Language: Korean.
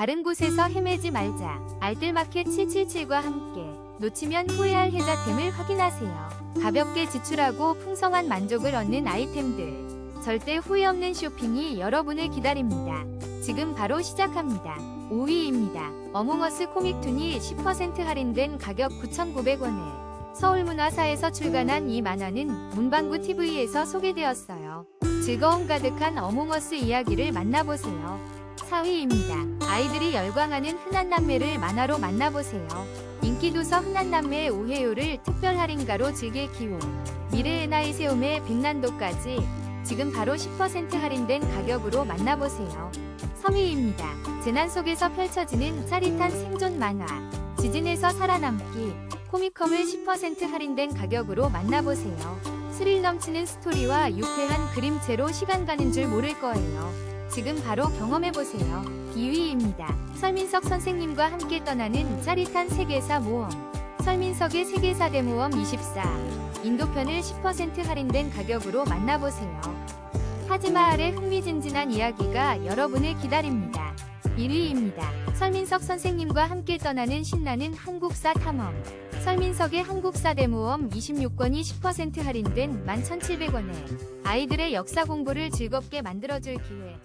다른 곳에서 헤매지 말자. 알뜰마켓 777과 함께 놓치면 후회할 혜자템을 확인하세요. 가볍게 지출하고 풍성한 만족을 얻는 아이템들. 절대 후회 없는 쇼핑이 여러분을 기다립니다. 지금 바로 시작합니다. 5위입니다. 어몽어스 코믹툰이 10% 할인된 가격 9,900원에 서울문화사에서 출간한 이 만화는 문방구 TV에서 소개되었어요. 즐거움 가득한 어몽어스 이야기를 만나보세요. 4위입니다. 아이들이 열광하는 흔한 남매를 만화로 만나보세요. 인기도서 흔한 남매의 오해요를 특별 할인가로 즐길 기호. 미래의 나이 세움의 백난도까지 지금 바로 10% 할인된 가격으로 만나보세요. 3위입니다. 재난 속에서 펼쳐지는 짜릿한 생존 만화. 지진에서 살아남기. 코미컴을 10% 할인된 가격으로 만나보세요. 스릴 넘치는 스토리와 유쾌한 그림체로 시간 가는 줄 모를 거예요. 지금 바로 경험해보세요. 2위입니다. 설민석 선생님과 함께 떠나는 짜릿한 세계사 모험. 설민석의 세계사 대모험 24. 인도편을 10% 할인된 가격으로 만나보세요. 타지마할의 흥미진진한 이야기가 여러분을 기다립니다. 1위입니다. 설민석 선생님과 함께 떠나는 신나는 한국사 탐험. 설민석의 한국사 대모험 26권이 10% 할인된 11,700원에 아이들의 역사 공부를 즐겁게 만들어줄 기회.